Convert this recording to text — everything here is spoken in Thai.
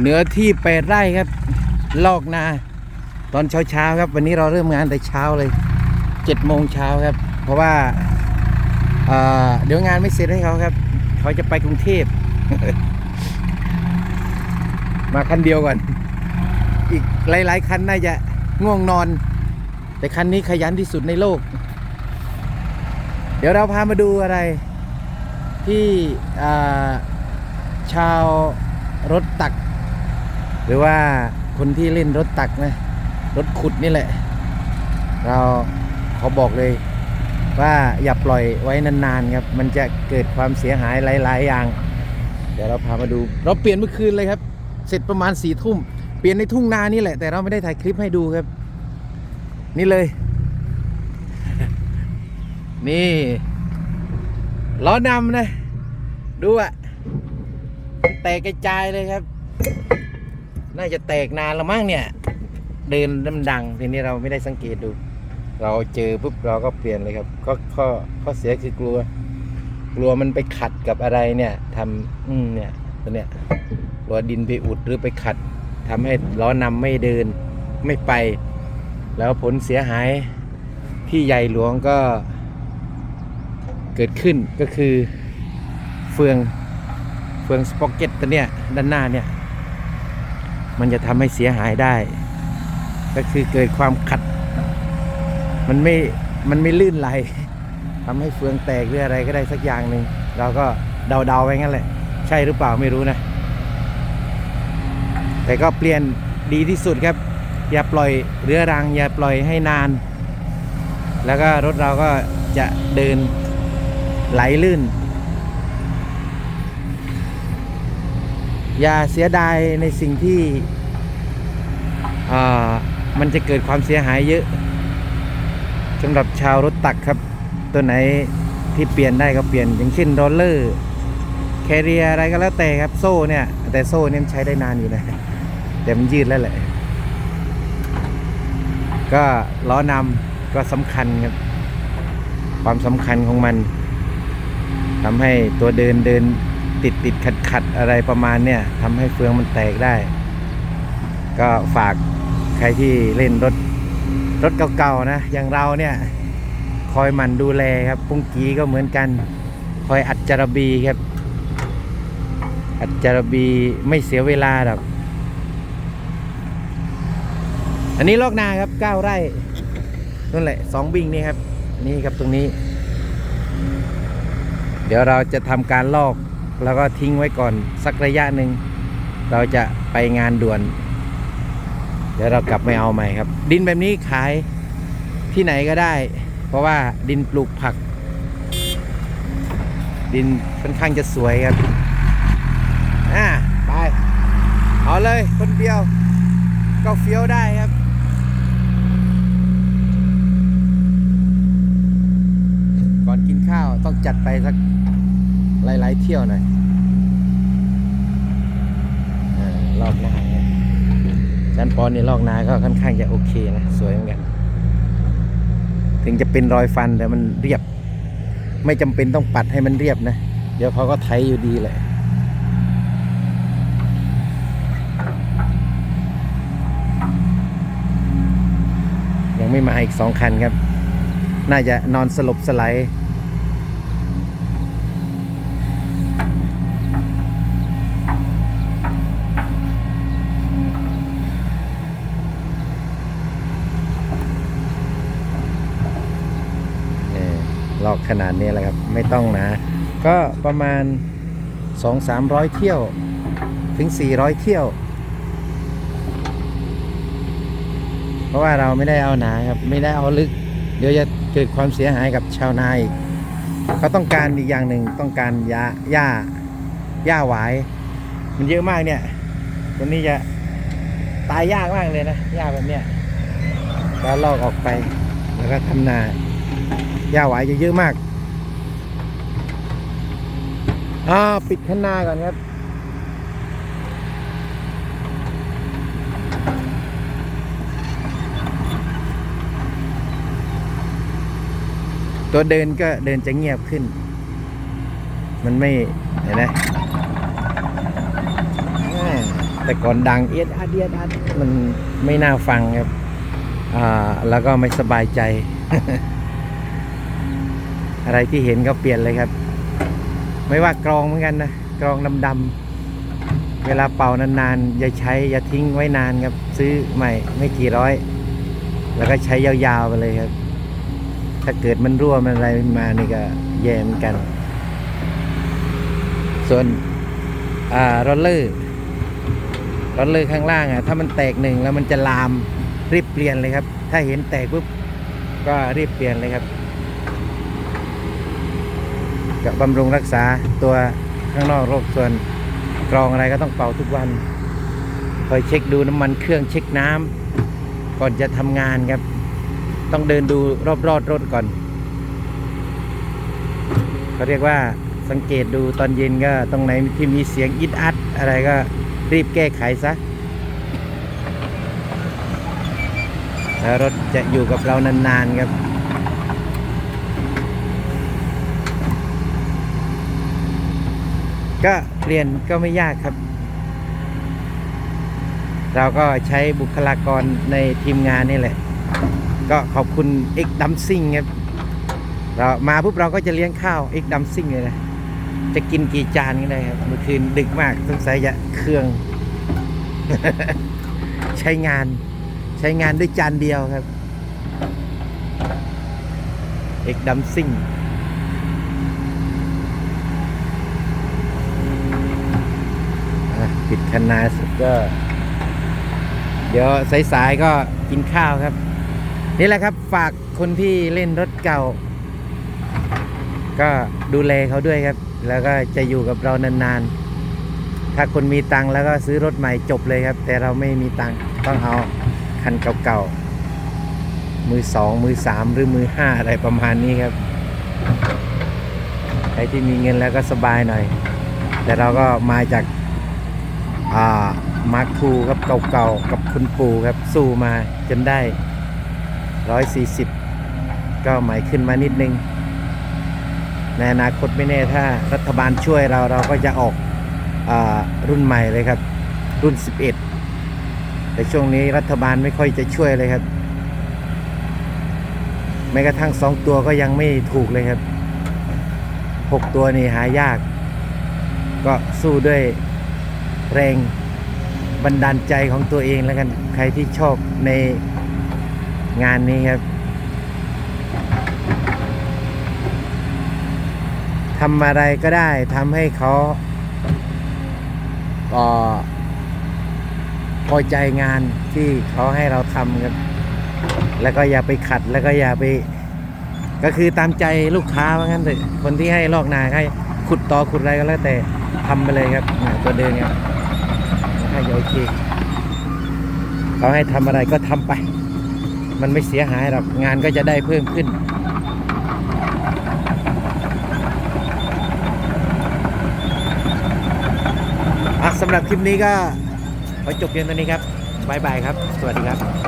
เนื้อที่แปดไร่ครับ ลอกนา ตอนเช้าเช้าๆครับ วันนี้เราเริ่มงานแต่เช้าเลยเจ็ดโมงเช้าครับ เพราะว่าเอ่อเดี๋ยวงานไม่เสร็จให้เขาครับ เขาจะไปกรุงเทพ มาคันเดียวก่อน อีกหลาย ๆ คันน่าจะง่วงนอน แต่คันนี้ขยันที่สุดในโลก เดี๋ยวเราพามาดูอะไร ที่อ่าชาวรถตัก หรือว่าคนที่เล่นรถตักนะรถขุดนี่แหละ เราขาบอกเลยว่าอย่าปล่อยไว้นานๆครับ มันจะเกิดความเสียหายหลาย ๆ อย่าง เดี๋ยวเราพามาดู เราเปลี่ยนเมื่อคืนเลยครับ เสร็จประมาณสี่ทุ่ม เปลี่ยนในทุ่งนานี่แหละ แต่เราไม่ได้ถ่ายคลิปให้ดูครับ นี่เลย นี่ล้อนำนะ ดูอะแตกกระจายเลยครับ น่าจะแตกนานแล้วมั้งเนี่ย เดินน้ำดังทีนี้เราไม่ได้สังเกตดู เราเจอปุ๊บเราก็เปลี่ยนเลยครับก็ข้อข้อเสียคือกลัว กลัวมันไปขัดกับอะไรเนี่ยทำอืมเนี่ยตัวเนี้ยกลัวดินไปอุดหรือไปขัดทำให้ล้อนำไม่เดินไม่ไป แล้วผลเสียหายที่ใหญ่หลวงก็เกิดขึ้นก็คือเฟืองเฟืองสป็อกเก็ตตัวเนี้ยด้านหน้าเนี่ย มันจะทำให้เสียหายได้ ก็คือเกิดความขัด มันไม่มันไม่ลื่นไหลทำให้เฟืองแตกหรืออะไรก็ได้สักอย่างหนึ่งเราก็เดาๆไว้งั้นแหละ ใช่หรือเปล่าไม่รู้นะ แต่ก็เปลี่ยนดีที่สุดครับ อย่าปล่อยเรื้อรัง อย่าปล่อยให้นาน แล้วก็รถเราก็จะเดินไหลลื่น อย่าเสียดายในสิ่งที่อ่ามันจะเกิดความเสียหายเยอะสำหรับชาวรถตักครับ ตัวไหนที่เปลี่ยนได้ก็เปลี่ยน อย่างเช่นโรลเลอร์แคเรียอะไรก็แล้วแต่ครับโซ่เนี่ย แต่โซ่เนี่ยใช้ได้นานอยู่นะแต่มันยืดแล้วแหละ ก็ล้อนำก็สำคัญครับ ความสำคัญของมันทำให้ตัวเดินเดิน ติดติดขัดขัดอะไรประมาณเนี่ยทำให้เฟืองมันแตกได้ ก็ฝากใครที่เล่นรถรถเก่าๆนะ อย่างเราเนี่ยคอยหมันดูแลครับ ปุ้งกีก็เหมือนกัน คอยอัดจารบีครับ อัดจารบีไม่เสียเวลาหรอกอันนี้ลอกนาครับเก้าไร่นั่นแหละสองบิ่งนี่ครับ นี่ครับตรงนี้ เดี๋ยวเราจะทำการลอก แล้วก็ทิ้งไว้ก่อนสักระยะหนึ่งเราจะไปงานด่วน เดี๋ยวเรากลับไม่เอาใหม่ครับ ดินแบบนี้ขายที่ไหนก็ได้ เพราะว่าดินปลูกผัก ดินค่อนข้างจะสวยครับอ่าไป เอาเลยคนเดียว ก็เฟี้ยวได้ครับก่อนกินข้าวต้องจัดไปสัก หลาย ๆ เที่ยวหน่อยรอบนาเนี่ยชั้นปอนนี่ลอกนาก็ค่อนข้างจะโอเคนะ สวยเหมือนกัน ถึงจะเป็นรอยฟันแต่มันเรียบ ไม่จำเป็นต้องปัดให้มันเรียบนะ เดี๋ยวเขาก็ไถอยู่ดีแหละยังไม่มาอีกสองคันครับ น่าจะนอนสลบสไลด์นี่ ลอกขนาดนี้แหละครับ ไม่ต้องหนะก็ประมาณ 2-300 เที่ยว ถึง 400 เที่ยว เพราะว่าเราไม่ได้เอาหนาครับ ไม่ได้เอาลึก เดี๋ยวจะเกิดความเสียหายกับชาวนาอีกเขาต้องการอีกอย่างหนึ่งต้องการหญ้าหญ้าหญ้าหวาย มันเยอะมากเนี่ยตัวนี้จะตายยากมากเลยนะหญ้าแบบเนี้ยแล้วลอกออกไปแล้วก็ทำนา หญ้าหวายจะเยอะมากอ่าปิดข้างหน้าก่อนครับตัวเดินก็เดินจะเงียบขึ้น มันไม่เห็นไหมแต่ก่อนดังเอียดอาเอียดอาดมันไม่น่าฟังครับ อ่า แล้วก็ไม่สบายใจ อะไรที่เห็นก็เปลี่ยนเลยครับ ไม่ว่ากรองเหมือนกันนะกรองดำๆเวลาเป่านานๆอย่าใช้อย่าทิ้งไว้นานครับ ซื้อใหม่ไม่กี่ร้อย แล้วก็ใช้ยาวๆไปเลยครับ ถ้าเกิดมันรั่วมันอะไรมานี่ก็แย่เหมือนกัน ส่วนอ่ารอลเลอร์รอลเลอร์ข้างล่างอะถ้ามันแตกหนึ่งแล้วมันจะลามรีบเปลี่ยนเลยครับ ถ้าเห็นแตกปุ๊บก็รีบเปลี่ยนเลยครับ กับบำรุงรักษาตัวข้างนอกโรคส่วนกรองอะไรก็ต้องเป่าทุกวัน คอยเช็คดูน้ำมันเครื่องเช็คน้ำก่อนจะทำงานครับ ต้องเดินดูรอบๆรถก่อนเขาเรียกว่าสังเกตดูตอนเย็นก็ตรงไหนที่มีเสียงอิดอัดอะไรก็รีบแก้ไขซะแล้วรถจะอยู่กับเรานานๆครับ ก็เรียนก็ไม่ยากครับ เราก็ใช้บุคลากรในทีมงานนี่แหละ ก็ขอบคุณเอ็กดัมซิงครับเรามาปุ๊บเราก็จะเลี้ยงข้าวเอ็กดัมซิงเลยนะจะกินกี่จานก็ได้ครับเมื่อคืนดึกมากสงสัยจะเครื่อง ใช้งานใช้งานด้วยจานเดียวครับ เอกดัมซิงอะ ปิดคันนาเสร็จก็ เดี๋ยวสายๆก็กินข้าวครับ นี่แหละครับฝากคนที่เล่นรถเก่า ก็ดูแลเขาด้วยครับ แล้วก็จะอยู่กับเรานานๆ ถ้าคนมีตังค์แล้วก็ซื้อรถใหม่จบเลยครับ แต่เราไม่มีตังค์ต้องเอาคันเก่าๆ มือสองมือสามหรือมือห้าอะไรประมาณนี้ครับใครที่มีเงินแล้วก็สบายหน่อย แต่เราก็มาจาก อ่ามาร์คทูครับเก่าๆกับคุณปู่ครับสู้มาจนได้ร้อยสี่สิบก็หมายขึ้นมานิดนึง ในอนาคตไม่แน่ถ้ารัฐบาลช่วยเราเราก็จะออกอรุ่นใหม่เลยครับ รุ่น 11 แต่ช่วงนี้รัฐบาลไม่ค่อยจะช่วยเลยครับแม้กระทั่งสองตัวก็ยังไม่ถูกเลยครับหกตัวนี่หายาก ก็สู้ด้วย แรงบันดาลใจของตัวเองแล้วกัน ใครที่ชอบในงานนี้ครับทำอะไรก็ได้ทำให้เขาเอ่อพอใจงานที่เขาให้เราทำครับแล้วก็อย่าไปขัดแล้วก็อย่าไป ก็คือตามใจลูกค้าว่างั้นเลยคนที่ให้ลอกนาให้ขุดต่อขุดอะไรก็แล้วแต่ทำไปเลยครับตัวเดินครับ ให้โอเคเขาให้ทำอะไรก็ทำไป มันไม่เสียหายหรอกงานก็จะได้เพิ่มขึ้นสำหรับคลิปนี้ก็ขอจบเพียงเท่านี้ครับบายบายครับ สวัสดีครับ